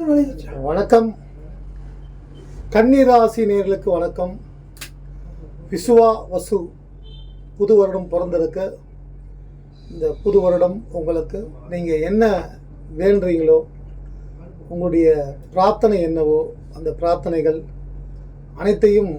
வணக்கம். கன்னிராசி நேர்களுக்கு வணக்கம். விசுவா வசு புது வருடம் பிறந்திருக்கு. இந்த புது வருடம் உங்களுக்கு நீங்கள் என்ன வேண்டுறீங்களோ உங்களுடைய பிரார்த்தனை என்னவோ அந்த பிரார்த்தனைகள் அனைத்தையும்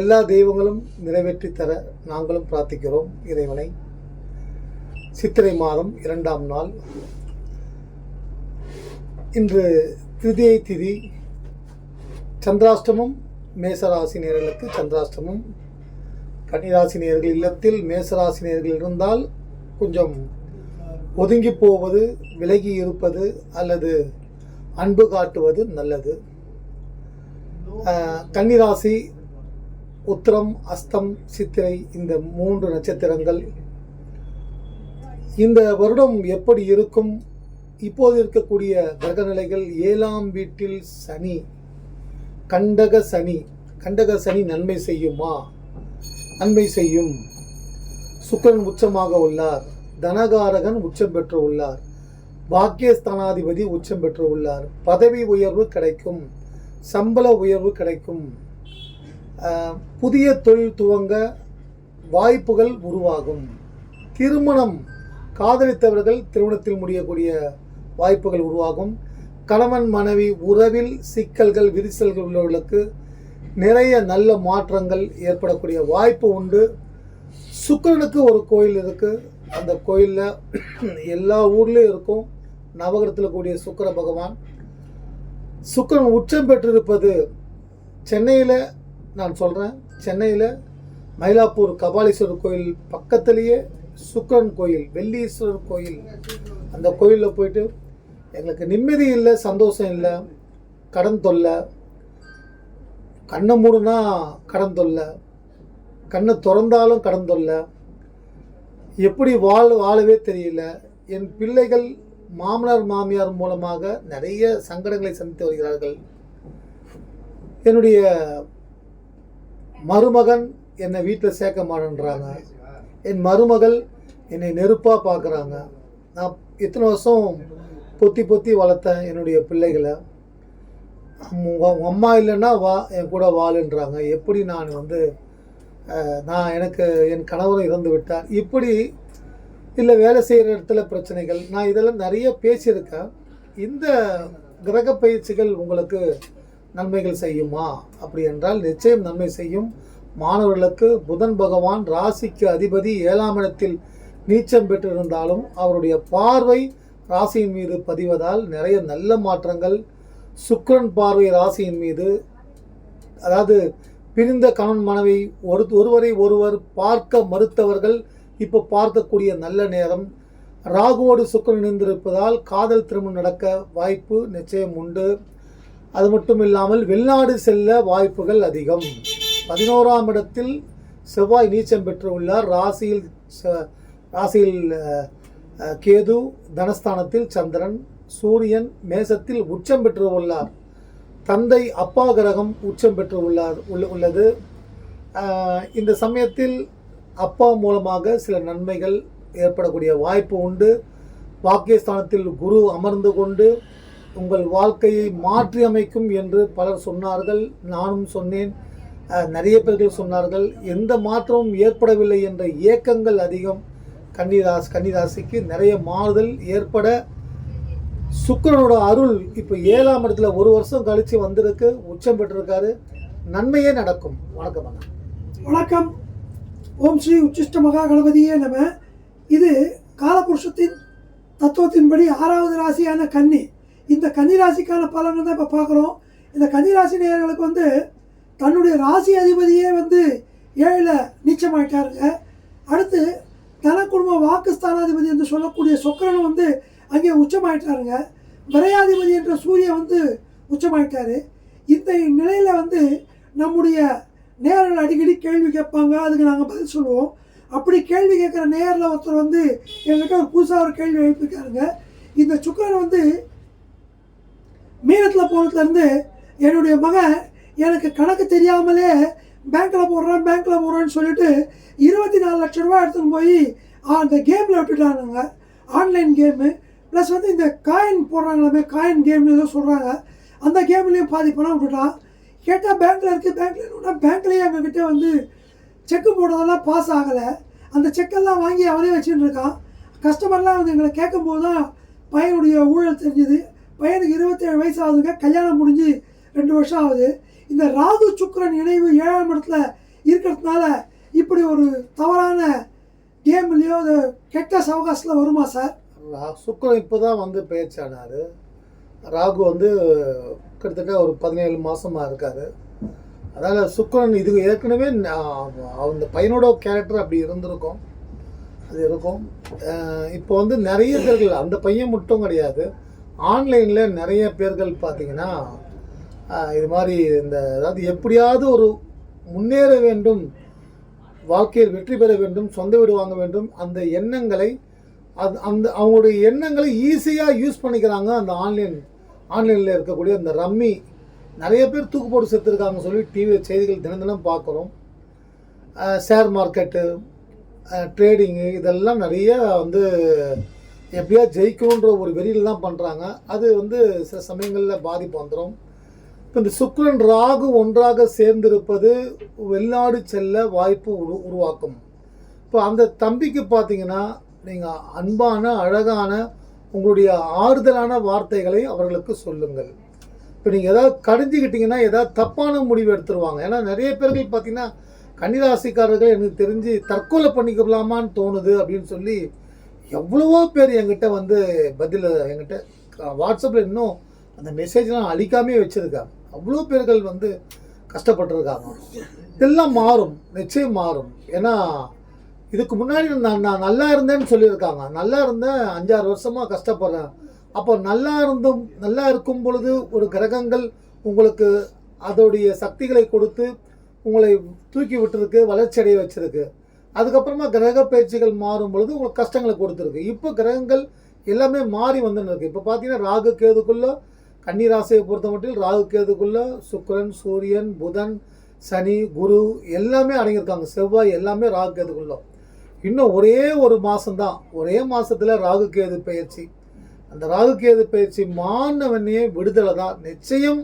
எல்லா தெய்வங்களும் நிறைவேற்றி தர நாங்களும் பிரார்த்திக்கிறோம் இறைவனை. சித்திரை மாதம் இரண்டாம் நாள். இன்று திருதியை திதி. சந்திராஷ்டமம் மேசராசி நேர்களுக்கு சந்திராஷ்டமம். கன்னிராசி நேர்கள் இல்லத்தில் மேசராசி நேர்கள் இருந்தால் கொஞ்சம் ஒதுங்கி போவது விலகி இருப்பது அல்லது அன்பு காட்டுவது நல்லது. கன்னிராசி உத்திரம் அஸ்தம் சித்திரை இந்த மூன்று நட்சத்திரங்கள். இந்த வருடம் எப்படி இருக்கும்? இப்போது இருக்கக்கூடிய கிரகநிலைகள் ஏழாம் வீட்டில் சனி. கண்டக சனி. கண்டக சனி நன்மை செய்யுமா? நன்மை செய்யும். சுக்கரன் உச்சமாக உள்ளார். தனகாரகன் உச்சம் பெற்று உள்ளார். பாக்கியஸ்தானாதிபதி உச்சம் பெற்று உள்ளார். பதவி உயர்வு கிடைக்கும். சம்பள உயர்வு கிடைக்கும். புதிய தொழில் துவங்க வாய்ப்புகள் உருவாகும். திருமணம். காதலித்தவர்கள் திருமணத்தில் முடியக்கூடிய வாய்ப்புகள் உருவாகும். கணவன் மனைவி உறவில் சிக்கல்கள் விரிசல்கள் உள்ளவர்களுக்கு நிறைய நல்ல மாற்றங்கள் ஏற்படக்கூடிய வாய்ப்பு உண்டு. சுக்கிரனுக்கு ஒரு கோயில் இருக்குது அந்த கோயிலில் எல்லா ஊர்லேயும் இருக்கும். நவகரத்தில் கூடிய சுக்கிர பகவான். சுக்கிரன் உச்சம் பெற்றிருப்பது சென்னையில் நான் சொல்கிறேன் சென்னையில் மயிலாப்பூர் கபாலீஸ்வரர் கோயில் பக்கத்திலேயே சுக்கிரன் கோயில் வெள்ளீஸ்வரர் கோயில். அந்த கோயிலில் போயிட்டு எங்களுக்கு நிம்மதி இல்லை சந்தோஷம் இல்லை கடன் தொல்லை. கண்ணை மூடுனா கடன் தொல்லை. கண்ணை திறந்தாலும் கடன் தொல்லை. எப்படி வாழ வாழவே தெரியல. என் பிள்ளைகள் மாமனார் மாமியார் மூலமாக நிறைய சங்கடங்களை சந்தித்து வருகிறார்கள். என்னுடைய மருமகன் என்னை வீட்டில் சேர்க்க மாட்டேன்றாங்க. என் மருமகள் என்னை நெருப்பாக பார்க்குறாங்க நான் இத்தனை வருஷம் பொத்தி பொத்தி வளர்த்தேன் என்னுடைய பிள்ளைகளை உங்கள் அம்மா இல்லைன்னா வா என் கூட வாழுன்றாங்க. எப்படி நான் வந்து நான் எனக்கு என் கணவரும் இறந்து விட்டார். இப்படி இல்லை வேலை செய்கிற இடத்துல பிரச்சனைகள் நான் இதெல்லாம் நிறைய பேசியிருக்கேன். இந்த கிரக பயிற்சிகள் உங்களுக்கு நன்மைகள் செய்யுமா? அப்படி என்றால் நிச்சயம் நன்மை செய்யும். மாணவர்களுக்கு புதன் பகவான் ராசிக்கு அதிபதி ஏழாம் இடத்தில் நீச்சம் பெற்றிருந்தாலும் அவருடைய பார்வை ராசியின் மீது பதிவதால் நிறைய நல்ல மாற்றங்கள். சுக்கரன் பார்வை ராசியின் மீது அதாவது பிரிந்த கணவன் மனைவி ஒரு ஒருவரை ஒருவர் பார்க்க மறுத்தவர்கள் இப்போ பார்க்கக்கூடிய நல்ல நேரம். ராகுவோடு சுக்கரன் இணைந்திருப்பதால் காதல் திருமணம் நடக்க வாய்ப்பு நிச்சயம் உண்டு. அது மட்டும் இல்லாமல் வெளிநாடு செல்ல வாய்ப்புகள் அதிகம். பதினோராம் இடத்தில் செவ்வாய் நீச்சம் பெற்று உள்ளார் ராசியில் ச- ராசியில் கேது தனஸ்தானத்தில் சந்திரன் சூரியன் மேசத்தில் உச்சம் பெற்று உள்ளார். தந்தை அப்பா கிரகம் உச்சம் பெற்று உள்ளார் உள்ள- உள்ளது. இந்த சமயத்தில் அப்பா மூலமாக சில நன்மைகள் ஏற்படக்கூடிய வாய்ப்பு உண்டு. வாக்கியஸ்தானத்தில் குரு அமர்ந்து கொண்டு உங்கள் வாழ்க்கையை மாற்றி அமைக்கும் என்று பலர் சொன்னார்கள். நானும் சொன்னேன். நிறைய பேர்கள் சொன்னார்கள். எந்த மாற்றமும் ஏற்படவில்லை என்ற ஏக்கங்கள் அதிகம். கன்னிராசி கன்னிராசிக்கு நிறைய மாறுதல் ஏற்பட சுக்கிரனோட அருள் இப்போ ஏழாம் இடத்துல ஒரு வருஷம் கழிச்சு வந்திருக்கு உச்சம் பெற்றிருக்காரு. நன்மையே நடக்கும். வணக்கம் அண்ணா. வணக்கம். ஓம் ஸ்ரீ உச்சிஷ்ட மகா கணபதியே நம்ம இது காலபுருஷத்தின் தத்துவத்தின்படி ஆறாவது ராசியான கன்னி. இந்த கன்னி ராசிக்கான பலனை தான் இப்போ பார்க்குறோம். இந்த கன்னி ராசி நேயர்களுக்கு வந்து தன்னுடைய ராசி அதிபதியே வந்து ஏழில் நீச்சமாயிட்டாருங்க. அடுத்து தனக்குடும்ப வாக்கு ஸ்தானாதிபதி என்று சொல்லக்கூடிய சொக்கரன் வந்து அங்கே உச்சமாயிட்டாருங்க. விரையாதிபதி என்ற சூரியன் வந்து உச்சமாயிட்டாரு. இந்த நிலையில் வந்து நம்முடைய நேரில் அடிக்கடி கேள்வி கேட்பாங்க. அதுக்கு நாங்கள் பதில் சொல்லுவோம். அப்படி கேள்வி கேட்குற நேரில் ஒருத்தர் வந்து எங்கிட்ட ஒரு புதுசாக ஒரு கேள்வி எழுப்பியிருக்காருங்க. இந்த சுக்கரன் வந்து மீனத்தில் போனதுலேருந்து என்னுடைய மகன் எனக்கு கணக்கு தெரியாமலே பேங்க்கில் போடுறேன் பேங்க்கில் போடுறேன்னு சொல்லிட்டு இருபத்தி நாலு லட்ச ரூபா எடுத்துன்னு போய் அந்த கேமில் விட்டுட்டானுங்க. ஆன்லைன் கேமு ப்ளஸ் வந்து இந்த காயின் போடுறாங்களாமே காயின் கேம்னு ஏதோ சொல்கிறாங்க அந்த கேம்லேயும் பாதி பணம் விட்டுட்டான். கேட்டால் பேங்க்கில் இருக்குது பேங்க்கில் பேங்க்லேயே எங்ககிட்ட வந்து செக்கு போடுறதெல்லாம் பாஸ் ஆகலை. அந்த செக்கெல்லாம் வாங்கி அவனே வச்சுட்டு இருக்கான். கஸ்டமர்லாம் வந்து எங்களை கேட்கும்போது தான் பையனுடைய ஊழல் தெரிஞ்சுது. பையனுக்கு இருபத்தேழு வயசு ஆகுதுங்க. கல்யாணம் முடிஞ்சு ரெண்டு வருஷம் ஆகுது. இந்த ராகு சுக்கரன் இணைவு ஏழாம் இடத்துல இருக்கிறதுனால இப்படி ஒரு தவறான கேம்லேயோ அது கெட்ட சவகாசத்தில் வருமா சார் ரா- இப்போ தான் வந்து பேச்சானார் ராகு வந்து கிட்டத்தட்ட ஒரு பதினேழு மாதமாக இருக்கார். அதனால் சுக்கரன் இது ஏற்கனவே நான் அந்த பையனோட கேரக்டர் அப்படி இருந்திருக்கும். அது இருக்கும். இப்போ வந்து நிறைய பேர்கள் அந்த பையன் மட்டும் கிடையாது. ஆன்லைனில் நிறைய பேர்கள் பார்த்தீங்கன்னா இது மாதிரி இந்த அதாவது எப்படியாவது ஒரு முன்னேற வேண்டும் வாழ்க்கையில் வெற்றி பெற வேண்டும் சொந்த வீடு வாங்க வேண்டும் அந்த எண்ணங்களை அது அந்த அவங்களுடைய எண்ணங்களை ஈஸியாக யூஸ் பண்ணிக்கிறாங்க அந்த ஆன்லைன் ஆன்லைனில் இருக்கக்கூடிய அந்த ரம்மி. நிறைய பேர் தூக்கு போட்டு செத்துருக்காங்க சொல்லி டிவி செய்திகள் தினம் தினம் பார்க்குறோம். ஷேர் மார்க்கெட்டு ட்ரேடிங்கு இதெல்லாம் நிறைய வந்து எப்படியா ஜெயிக்கணுன்ற ஒரு வெறியில் தான் பண்ணுறாங்க அது வந்து சில சமயங்களில் பாதிப்பு வந்துடும் இந்த சுக்கிரன் ராகு ஒன்றாக சேர்ந்திருப்பது வெளிநாடு செல்ல வாய்ப்பு உரு உருவாக்கும். இப்போ அந்த தம்பிக்கு பார்த்தீங்கன்னா நீங்கள் அன்பான அழகான உங்களுடைய ஆறுதலான வார்த்தைகளை அவர்களுக்கு சொல்லுங்கள். இப்போ நீங்கள் எதாவது கடிஞ்சிக்கிட்டிங்கன்னா ஏதாவது தப்பான முடிவு எடுத்துருவாங்க. ஏன்னா நிறைய பேர்கள் பார்த்தீங்கன்னா கன்னிராசிக்காரர்கள் எனக்கு தெரிஞ்சு தற்கொலை பண்ணிக்கலாமான்னு தோணுது அப்படின்னு சொல்லி எவ்வளவோ பேர் என்கிட்ட வந்து பதில் என்கிட்ட வாட்ஸ்அப்பில் இன்னும் அந்த மெசேஜ்லாம் அழிக்காமே வச்சுருக்காங்க. அவ்வளோ பேர்கள் வந்து கஷ்டப்பட்டிருக்காங்க. இதெல்லாம் மாறும் நிச்சயம் மாறும். ஏன்னா இதுக்கு முன்னாடி நான் நான் நல்லா இருந்தேன்னு சொல்லியிருக்காங்க. நல்லா இருந்தேன் அஞ்சாறு வருஷமாக கஷ்டப்படுறேன். அப்போ நல்லா இருந்தும் நல்லா இருக்கும் பொழுது ஒரு கிரகங்கள் உங்களுக்கு அதோடைய சக்திகளை கொடுத்து உங்களை தூக்கி விட்டுருக்கு வளர்ச்சி அடைய வச்சிருக்கு. அதுக்கப்புறமா கிரக பயிற்சிகள் மாறும் பொழுது உங்களுக்கு கஷ்டங்களை கொடுத்துருக்கு. இப்போ கிரகங்கள் எல்லாமே மாறி வந்துன்னு இருக்கு. இப்போ பார்த்தீங்கன்னா ராகு கேதுக்குள்ளே கன்னிராசியை பொறுத்த மட்டும் ராகு கேதுக்குள்ளே சுக்கிரன் சூரியன் புதன் சனி குரு எல்லாமே அடங்கியிருக்காங்க. செவ்வாய் எல்லாமே ராகு கேதுக்குள்ள. இன்னும் ஒரே ஒரு மாதம்தான் ஒரே மாதத்தில் ராகு கேது பயிற்சி. அந்த ராகு கேது பயிற்சி மாணவனே விடுதலை தான். நிச்சயம்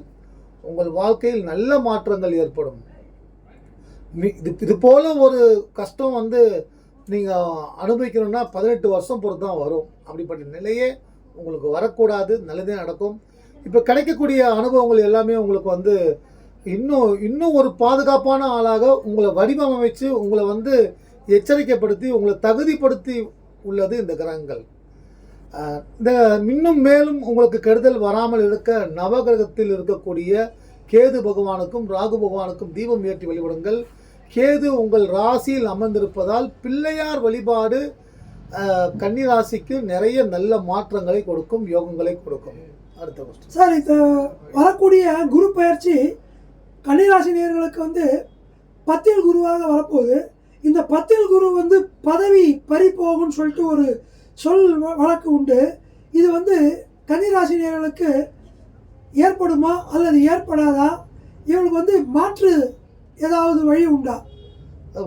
உங்கள் வாழ்க்கையில் நல்ல மாற்றங்கள் ஏற்படும். இது இது போல் ஒரு கஷ்டம் வந்து நீங்கள் அனுபவிக்கணும்னா பதினெட்டு வருஷம் பொறுத்து தான் வரும். அப்படிப்பட்ட நிலையே உங்களுக்கு வரக்கூடாது. நல்லதே நடக்கும். இப்போ கிடைக்கக்கூடிய அனுபவங்கள் எல்லாமே உங்களுக்கு வந்து இன்னும் இன்னும் ஒரு பாதுகாப்பான ஆளாக உங்களை வடிவமைச்சு உங்களை வந்து எச்சரிக்கைப்படுத்தி உங்களை தகுதிப்படுத்தி உள்ளது இந்த கிரகங்கள். இந்த இன்னும் மேலும் உங்களுக்கு கெடுதல் வராமல் இருக்க நவகிரகத்தில் இருக்கக்கூடிய கேது பகவானுக்கும் ராகு பகவானுக்கும் தீபம் ஏற்றி வழிபடுங்கள். கேது உங்கள் ராசியில் அமர்ந்திருப்பதால் பிள்ளையார் வழிபாடு கன்னிராசிக்கு கன்னி ராசிக்கு நிறைய நல்ல மாற்றங்களை கொடுக்கும் யோகங்களை கொடுக்கும். சார் இந்த வரக்கூடிய குரு பயிற்சி கன்னிராசி நேயர்களுக்கு வந்து பத்தில் குருவாக வரப்போகுது. இந்த பத்தில் குரு வந்து பதவி பறி போகும்னு சொல்லிட்டு ஒரு சொல் வழக்கு உண்டு. இது வந்து கன்னிராசி நேயர்களுக்கு ஏற்படுமா அல்லது ஏற்படாதா? இவங்களுக்கு வந்து மாற்று ஏதாவது வழி உண்டா?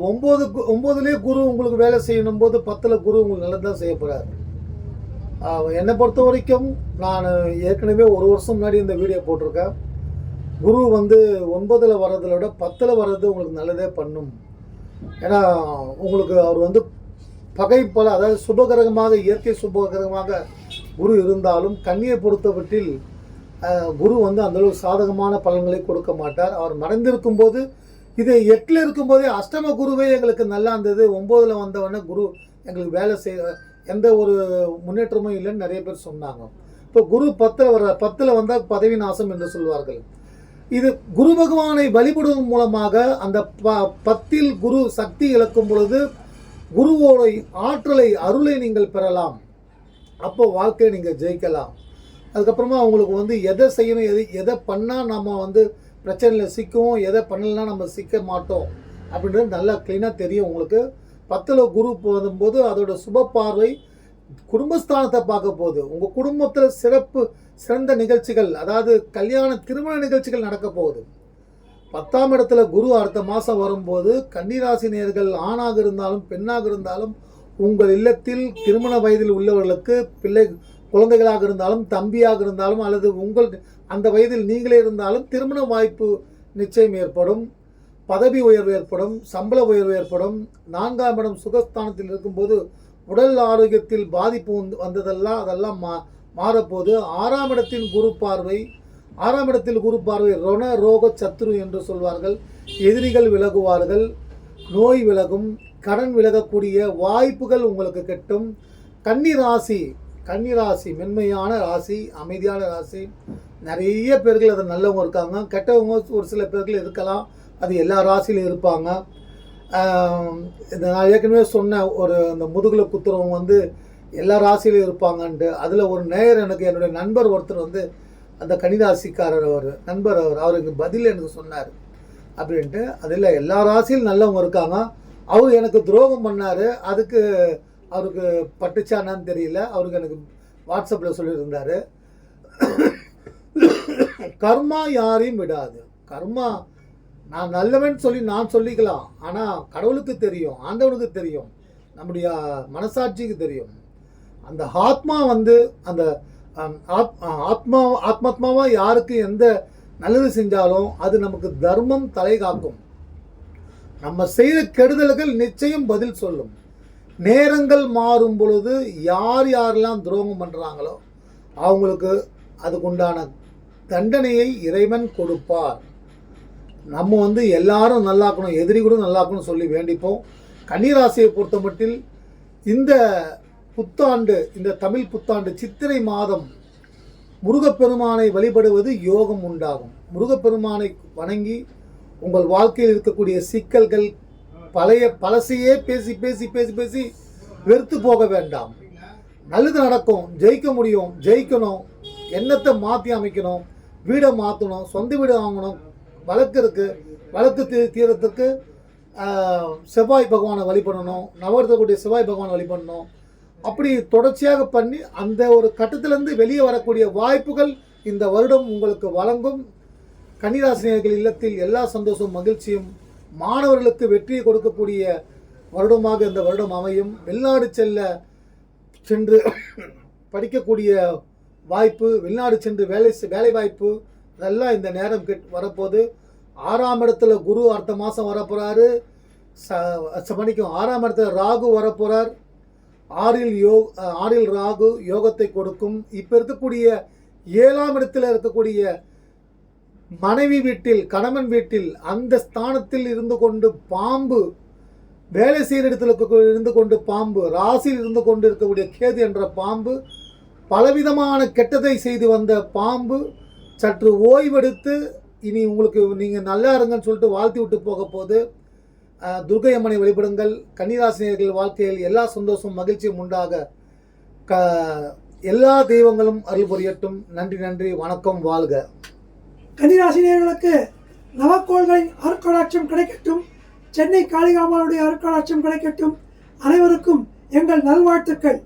ஒம்பது ஒம்பதுலேயே குரு உங்களுக்கு வேலை செய்யணும் போது பத்தில் குரு உங்களுக்கு நல்லது தான் செய்ய போகிறார் என்னை பொறுத்த வரைக்கும் நான் ஏற்கனவே ஒரு வருஷம் முன்னாடி இந்த வீடியோ போட்டிருக்கேன். குரு வந்து ஒன்பதில் வர்றதை விட பத்தில் வர்றது உங்களுக்கு நல்லதே பண்ணும். ஏன்னா உங்களுக்கு அவர் வந்து பகை பல அதாவது சுபகிரகமாக இயற்கை சுபகிரகமாக குரு இருந்தாலும் கண்ணியை பொறுத்தவற்றில் குரு வந்து அந்தளவு சாதகமான பலன்களை கொடுக்க மாட்டார். அவர் மறைந்திருக்கும் போது இது எட்டில் இருக்கும்போதே அஷ்டம குருவே எங்களுக்கு நல்லா இருந்தது. ஒம்போதில் வந்தவொடனே குரு எங்களுக்கு வேலை செய்ய எந்த ஒரு முன்னேற்றமும் இல்லைன்னு நிறைய பேர் சொன்னாங்க. இப்போ குரு பத்தில் வர பத்தில் வந்தால் பதவி நாசம் என்று சொல்வார்கள். இது குரு பகவானை வழிபடுவதன் மூலமாக அந்த ப பத்தில் குரு சக்தி இழக்கும் பொழுது குருவோட ஆற்றலை அருளை நீங்கள் பெறலாம். அப்போ வாழ்க்கையை நீங்கள் ஜெயிக்கலாம். அதுக்கப்புறமா அவங்களுக்கு வந்து எதை செய்யணும் எது எதை பண்ணால் நம்ம வந்து பிரச்சனையில் சிக்குவோம் எதை பண்ணலைன்னா நம்ம சிக்க மாட்டோம். அப்படின்றது நல்லா க்ளீனாக தெரியும் உங்களுக்கு. பத்தில் குரு வரும்போது அதோட சுப பார்வை குடும்பஸ்தானத்தை பார்க்க போகுது. உங்கள் குடும்பத்தில் சிறப்பு சிறந்த நிகழ்ச்சிகள் அதாவது கல்யாண திருமண நிகழ்ச்சிகள் நடக்க போகுது. பத்தாம் இடத்துல குரு அடுத்த மாதம் வரும்போது கன்னிராசி நேர்கள் ஆணாக இருந்தாலும் பெண்ணாக இருந்தாலும் உங்கள் இல்லத்தில் திருமண வயதில் உள்ளவர்களுக்கு பிள்ளை குழந்தைகளாக இருந்தாலும் தம்பியாக இருந்தாலும் அல்லது உங்கள் அந்த வயதில் நீங்களே இருந்தாலும் திருமண வாய்ப்பு நிச்சயம் ஏற்படும். பதவி உயர்வு ஏற்படும் சம்பள உயர்வு ஏற்படும் நான்காம் இடம் சுகஸ்தானத்தில் இருக்கும்போது உடல் ஆரோக்கியத்தில் பாதிப்பு வந்து- வந்ததெல்லாம் அதெல்லாம் மா மாறப்போது ஆறாம் இடத்தின் குரு பார்வை ஆறாம் இடத்தில் குரு பார்வை ரண ரோக சத்ரு என்று சொல்வார்கள். எதிரிகள் விலகுவார்கள் நோய் விலகும் கடன் விலகக்கூடிய வாய்ப்புகள் உங்களுக்கு கிட்டும். கன்னி ராசி கன்னி ராசி மென்மையான ராசி அமைதியான ராசி. நிறைய பேர்கள் அது நல்லவங்க இருக்காங்க. கெட்டவங்க ஒரு சில பேர்கள் இருக்கலாம். அது எல்லா ராசியிலும் இருப்பாங்க. நான் ஏற்கனவே சொன்ன ஒரு அந்த முதுகில் குத்துறவங்க வந்து எல்லா ராசியிலும் இருப்பாங்கன்ட்டு அதில் ஒரு நேயர் எனக்கு என்னுடைய நண்பர் ஒருத்தர் வந்து அந்த கணிதாசிக்காரர் அவர் நண்பர் அவர் அவருக்கு பதில் எனக்கு சொன்னார். அப்படின்ட்டு அதில் எல்லா ராசியிலும் நல்லவங்க இருக்காங்க. அவர் எனக்கு துரோகம் பண்ணார். அதுக்கு அவருக்கு பட்டுச்சானான்னு தெரியல. அவருக்கு எனக்கு வாட்ஸ்அப்பில் சொல்லியிருந்தார். கர்மா யாரையும் விடாது. கர்மா நான் நல்லவன் சொல்லி நான் சொல்லிக்கலாம். ஆனால் கடவுளுக்கு தெரியும் ஆண்டவனுக்கு தெரியும் நம்முடைய மனசாட்சிக்கு தெரியும். அந்த ஆத்மா வந்து அந்த ஆத்- ஆத்மா ஆத்மாத்மாவாக யாருக்கு எந்த நல்லது செஞ்சாலும் அது நமக்கு தர்மம் தலை காக்கும். நம்ம செய்த கெடுதல்கள் நிச்சயம் பதில் சொல்லும். நேரங்கள் மாறும் பொழுது யார் யாரெல்லாம் துரோகம் பண்ணுறாங்களோ அவங்களுக்கு அதுக்குண்டான தண்டனையை இறைவன் கொடுப்பார். நம்ம வந்து எல்லாரும் நல்லாக்கணும் எதிரி கூட நல்லாக்கணும் சொல்லி வேண்டிப்போம். கன்னிராசியை பொறுத்த மட்டில் இந்த புத்தாண்டு இந்த தமிழ் புத்தாண்டு சித்திரை மாதம் முருகப்பெருமானை வழிபடுவது யோகம் உண்டாகும். முருகப்பெருமானை வணங்கி உங்கள் வாழ்க்கையில் இருக்கக்கூடிய சிக்கல்கள் பழைய பழசையே பேசி பேசி பேசி பேசி வெறுத்து போக வேண்டாம். நல்லது நடக்கும் ஜெயிக்க முடியும் ஜெயிக்கணும் எண்ணத்தை மாற்றி அமைக்கணும் வீடை மாற்றணும் சொந்த வீடு வாங்கணும் வழக்கு இருக்கு வழக்கு தீ தீரத்துக்கு செவ்வாய் பகவானை வழிபடணும் நவரத்தக்கூடிய செவ்வாய் பகவானை வழிபடணும் அப்படி தொடர்ச்சியாக பண்ணி அந்த ஒரு கட்டத்திலேருந்து வெளியே வரக்கூடிய வாய்ப்புகள் இந்த வருடம் உங்களுக்கு வழங்கும். கன்னிராசினியர்கள் இல்லத்தில் எல்லா சந்தோஷம் மகிழ்ச்சியும் மாணவர்களுக்கு வெற்றியை கொடுக்கக்கூடிய வருடமாக இந்த வருடம் அமையும். வெளிநாடு செல்ல சென்று படிக்கக்கூடிய வாய்ப்பு வெளிநாடு சென்று வேலை வேலை வாய்ப்பு நல்லா இந்த நேரம் கெட் வரப்போகுது. ஆறாம் இடத்துல குரு அடுத்த மாதம் வரப்போகிறாரு ச மணிக்கும் ஆறாம் இடத்துல ராகு வரப்போகிறார் ஆறில் யோ ஆறில் ராகு யோகத்தை கொடுக்கும். இப்போ இருக்கக்கூடிய ஏழாம் இடத்தில் இருக்கக்கூடிய மனைவி வீட்டில் கணவன் வீட்டில் அந்த ஸ்தானத்தில் இருந்து கொண்டு பாம்பு வேலை செய்கிற இடத்துல இருக்க- இருந்து கொண்டு பாம்பு ராசியில் இருந்து கொண்டு இருக்கக்கூடிய கேது என்ற பாம்பு பலவிதமான கெட்டதை செய்து வந்த பாம்பு சற்று ஓய்வெடுத்து இனி உங்களுக்கு நீங்கள் நல்லா இருங்கன்னு சொல்லிட்டு வாழ்த்தி விட்டு போக போது துர்கை துர்க்கை அம்மனை வழிபடுங்கள். கன்னிராசினியர்கள் வாழ்க்கையில் எல்லா சந்தோஷமும் மகிழ்ச்சியும் உண்டாக க எல்லா தெய்வங்களும் அருள் புரியட்டும். நன்றி நன்றி. வணக்கம். வாழ்க. கன்னிராசினியர்களுக்கு நவக்கோள்களின் அருட்கடாட்சம் கிடைக்கட்டும். சென்னை காளிகாமானுடைய அருட்கடாட்சம் கிடைக்கட்டும். அனைவருக்கும் எங்கள் நல்வாழ்த்துக்கள்.